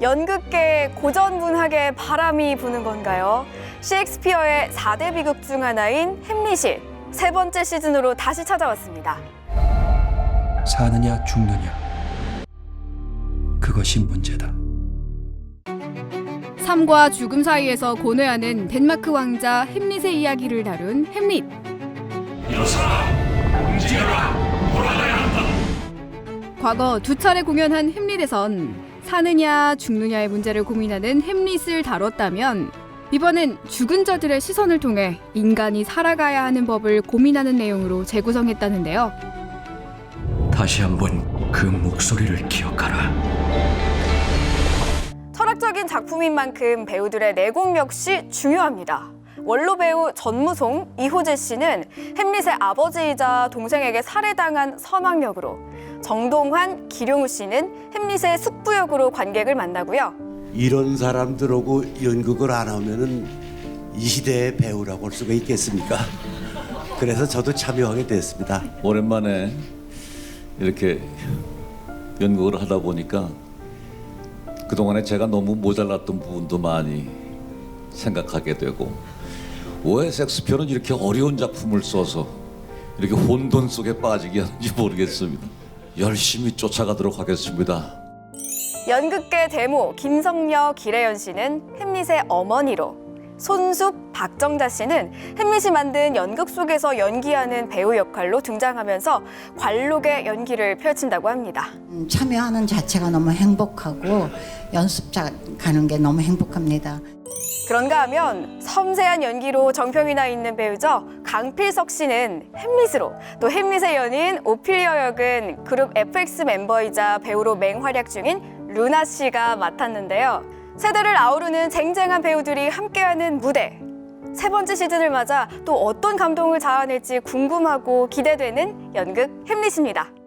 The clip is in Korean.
연극계 고전 문학의 바람이 부는 건가요? 셰익스피어의 4대 비극 중 하나인 햄릿이 세 번째 시즌으로 다시 찾아왔습니다. 사느냐 죽느냐 그것이 문제다. 삶과 죽음 사이에서 고뇌하는 덴마크 왕자 햄릿의 이야기를 다룬 햄릿. 과거 두 차례 공연한 햄릿에선 사느냐 죽느냐의 문제를 고민하는 햄릿을 다뤘다면 이번엔 죽은 자들의 시선을 통해 인간이 살아가야 하는 법을 고민하는 내용으로 재구성했다는데요. 다시 한번 그 목소리를 기억하라. 철학적인 작품인 만큼 배우들의 내공 역시 중요합니다. 원로 배우 전무송, 이호재 씨는 햄릿의 아버지이자 동생에게 살해당한 선왕 역으로 정동환, 기룡우 씨는 햄릿의 숙부 역으로 관객을 만나고요. 이런 사람들하고 연극을 안 하면은 이 시대의 배우라고 할 수가 있겠습니까? 그래서 저도 참여하게 됐습니다. 오랜만에 이렇게 연극을 하다 보니까 그동안에 제가 너무 모자랐던 부분도 많이 생각하게 되고 왜 섹스피어는 이렇게 어려운 작품을 써서 이렇게 혼돈 속에 빠지게 하는지 모르겠습니다. 열심히 쫓아가도록 하겠습니다. 연극계 데모 김성녀, 기래연 씨는 햄릿의 어머니로 손숙, 박정자 씨는 햄릿이 만든 연극 속에서 연기하는 배우 역할로 등장하면서 관록의 연기를 펼친다고 합니다. 음, 참여하는 자체가 너무 행복하고 연습자 가는 게 너무 행복합니다. 그런가 하면 섬세한 연기로 정평이 나 있는 배우죠. 강필석 씨는 햄릿으로 또 햄릿의 연인 오피리어 역은 그룹 FX 멤버이자 배우로 맹활약 중인 루나 씨가 맡았는데요. 세대를 아우르는 쟁쟁한 배우들이 함께하는 무대. 세 번째 시즌을 맞아 또 어떤 감동을 자아낼지 궁금하고 기대되는 연극 햄릿입니다.